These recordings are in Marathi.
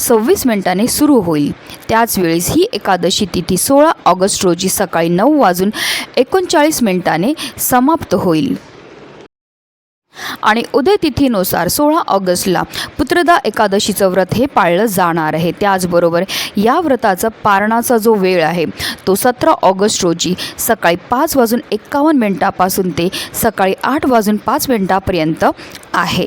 सव्वीस मिनिटांनी सुरू होईल. त्याच वेळेस ही एकादशी तिथी सोळा ऑगस्ट रोजी सकाळी नऊ वाजून एकोणचाळीस मिनिटाने समाप्त होईल. आणि उदयतिथीनुसार सोळा ऑगस्टला पुत्रदा एकादशीचं व्रत हे पाळलं जाणार आहे. त्याचबरोबर या व्रताचा पारणाचा जो वेळ आहे तो सतरा ऑगस्ट रोजी सकाळी पाच वाजून एक्कावन्न मिनिटापासून ते सकाळी आठ वाजून पाच मिनिटापर्यंत आहे.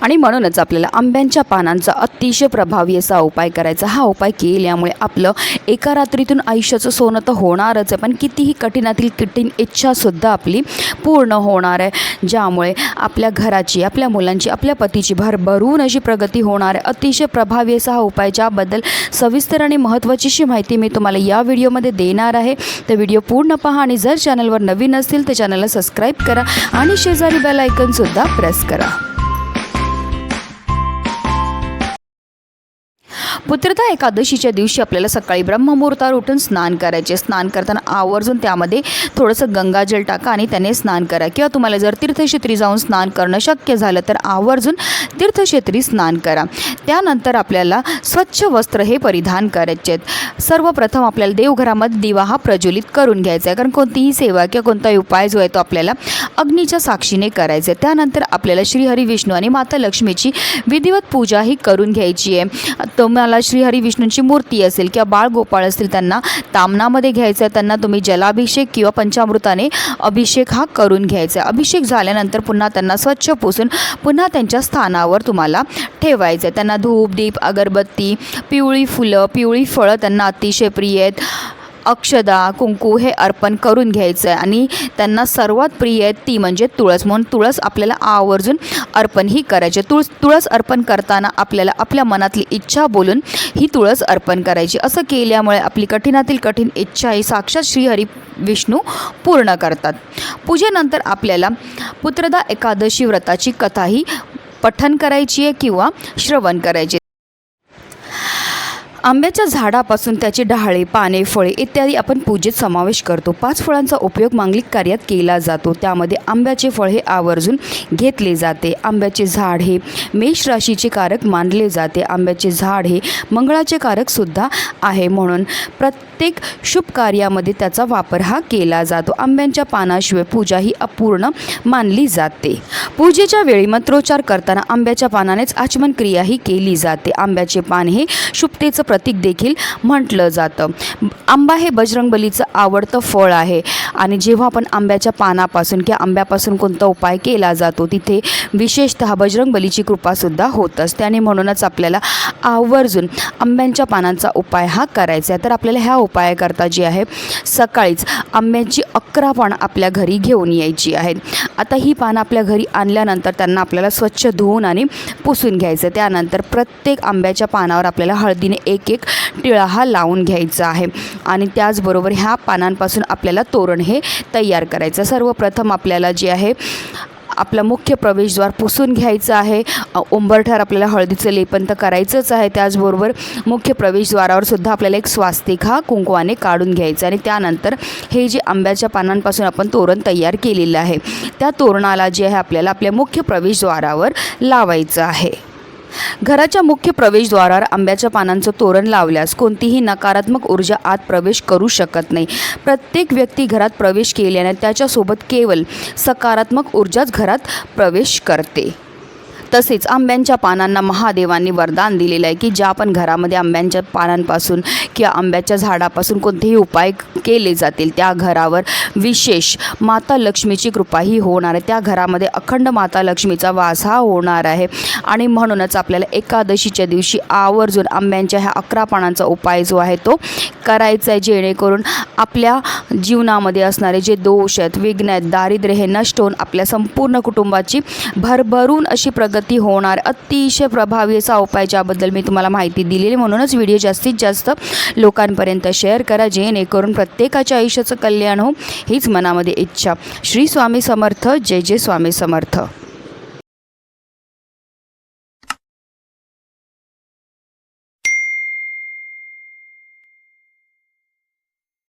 आणि म्हणूनच आपल्याला आंब्यांच्या पानांचा अतिशय प्रभावी असा उपाय करायचा. हा उपाय केल्यामुळे आपलं एका रात्रीतून आयुष्याचं सोनं तर होणारच आहे पण कितीही कठीणातील कठीण इच्छासुद्धा आपली पूर्ण होणार आहे. ज्यामुळे आपल्या घराची आपल्या मुलांची आपल्या पतीची भरभरून अशी प्रगती होणार आहे. अतिशय प्रभावी असा हा उपाय ज्याबद्दल सविस्तर आणि महत्त्वाचीशी माहिती मी तुम्हाला या व्हिडिओमध्ये देणार आहे. तर व्हिडिओ पूर्ण पहा आणि जर चॅनलवर नवीन असतील तर चॅनलला सबस्क्राईब करा आणि शेजारी बेल आयकनसुद्धा प्रेस करा. पुत्रता एकादशीच्या दिवशी आपल्याला सकाळी ब्रह्ममुहूर्तावर उठून स्नान करायचे. स्नान करताना आवर्जून त्यामध्ये थोडंसं गंगाजल टाका आणि त्याने स्नान करा. किंवा तुम्हाला जर तीर्थक्षेत्री जाऊन स्नान करणं शक्य झालं तर आवर्जून तीर्थक्षेत्री स्नान करा. त्यानंतर आपल्याला स्वच्छ वस्त्र हे परिधान करायचे. आहेत सर्वप्रथम आपल्याला देवघरामध्ये दिवा हा प्रज्वलित करून घ्यायचा आहे. कारण कोणतीही सेवा किंवा कोणताही उपाय जो आहे तो आपल्याला अग्नीच्या साक्षीने करायचा आहे. त्यानंतर आपल्याला श्रीहरी विष्णू आणि माता लक्ष्मीची विधिवत पूजा ही करून घ्यायची आहे. तुम्हाला श्रीहरी विष्णूंची मूर्ती असेल किंवा बाळगोपाळ असतील त्यांना तामनामध्ये घ्यायचं आहे त्यांना तुम्ही जलाभिषेक किंवा पंचामृताने अभिषेक हा करून घ्यायचा आहे अभिषेक झाल्यानंतर पुन्हा त्यांना स्वच्छ पुसून पुन्हा त्यांच्या स्थानावर तुम्हाला ठेवायचं आहे त्यांना धूप दीप अगरबत्ती पिवळी फुलं पिवळी फळं त्यांना अतिशय प्रिय आहेत. अक्षदा कुंकू हे अर्पण करून घ्यायचं आहे आणि त्यांना सर्वात प्रिय आहे ती म्हणजे तुळस. म्हणून तुळस आपल्याला आवर्जून अर्पण ही करायचे. तुळस तुळस अर्पण करताना आपल्याला आपल्या मनातली इच्छा बोलून ही तुळस अर्पण करायची. असं केल्यामुळे आपली कठीणातील कठीण इच्छा ही साक्षात श्रीहरी विष्णू पूर्ण करतात. पूजेनंतर आपल्याला पुत्रदा एकादशी व्रताची कथाही पठन करायची आहे किंवा श्रवण करायचे आंब्याच्या झाडापासून त्याची डहाळे पाने फळे इत्यादी आपण पूजेत समावेश करतो. पाच फळांचा उपयोग मांगलिक कार्यात केला जातो. त्यामध्ये आंब्याचे फळ हे आवर्जून घेतले जाते. आंब्याचे झाड हे मेष राशीचे कारक मानले जाते. आंब्याचे झाड हे मंगळाचे कारकसुद्धा आहे. म्हणून प्रत्येक शुभ कार्यामध्ये त्याचा वापर हा केला जातो. आंब्यांच्या पानाशिवाय पूजा ही अपूर्ण मानली जाते. पूजेच्या वेळी मंत्रोच्चार करताना आंब्याच्या पानानेच आचमन क्रिया ही केली जाते. आंब्याचे पान हे शुभतेचं प्रतीक देखील म्हटलं जातं. आंबा हे बजरंगबलीचं आवडतं फळ आहे. आणि जेव्हा आपण आंब्याच्या पानापासून किंवा आंब्यापासून कोणता उपाय केला जातो तिथे विशेषतः बजरंगबलीची कृपासुद्धा होत असते. आणि म्हणूनच आपल्याला आवर्जून आंब्यांच्या पानांचा उपाय हा करायचा आहे. तर आपल्याला ह्या उपायाकरता जी आहे सकाळीच आंब्याची अकरा पानं आपल्या घरी घेऊन यायची आहेत. आता ही पानं आपल्या घरी आणल्यानंतर त्यांना आपल्याला स्वच्छ धुवून आणि पुसून घ्यायचं त्यानंतर प्रत्येक आंब्याच्या पानावर आपल्याला हळदीने एक एक एक टिळा हा लावून घ्यायचा आहे. आणि त्याचबरोबर ह्या पानांपासून आपल्याला तोरण हे तयार करायचं. सर्वप्रथम आपल्याला जे आहे आपला मुख्य प्रवेशद्वार पुसून घ्यायचं आहे. उंबरठार आपल्याला हळदीचं लेपन तर करायचंच आहे. त्याचबरोबर मुख्य प्रवेशद्वारावर सुद्धा आपल्याला एक स्वास्तिक हा कुंकवाने काढून घ्यायचा आणि त्यानंतर हे जे आंब्याच्या पानांपासून आपण तोरण तयार केलेलं आहे त्या तोरणाला जे आहे आपल्याला आपल्या मुख्य प्रवेशद्वारावर लावायचं आहे. घराच्या मुख्य प्रवेशद्वारावर आंब्याच्या पानांचं तोरण लावल्यास कोणतीही नकारात्मक ऊर्जा आत प्रवेश करू शकत नाही. प्रत्येक व्यक्ती घरात प्रवेश केल्याने त्याच्यासोबत केवळ सकारात्मक ऊर्जाच घरात प्रवेश करते. तसेच आंब्यांच्या पानांना महादेवांनी वरदान दिलेलं आहे की ज्या पण घरामध्ये आंब्यांच्या पानांपासून किंवा आंब्याच्या झाडापासून कोणतेही उपाय केले जातील त्या घरावर विशेष माता लक्ष्मीची कृपाही होणार आहे. त्या घरामध्ये अखंड माता लक्ष्मीचा वास हा होणार आहे. आणि म्हणूनच आपल्याला एकादशीच्या दिवशी आवर्जून आंब्यांच्या ह्या अकरा पानांचा उपाय जो आहे तो करायचा आहे जेणेकरून आपल्या जीवनामध्ये असणारे जे दोष आहेत विघ्न आहेत दारिद्र्य हे नष्ट होऊन आपल्या संपूर्ण कुटुंबाची भरभरून अशी प्रगती होणार अतिशय प्रभावी असा उपाय ज्याबद्दल मी तुम्हाला माहिती दिलेली. म्हणूनच व्हिडिओ जास्तीत जास्त लोकांपर्यंत शेअर करा जेणेकरून प्रत्येकाच्या आयुष्याचं कल्याण हो हीच मनामध्ये इच्छा. श्री स्वामी समर्थ जय जय स्वामी समर्थ.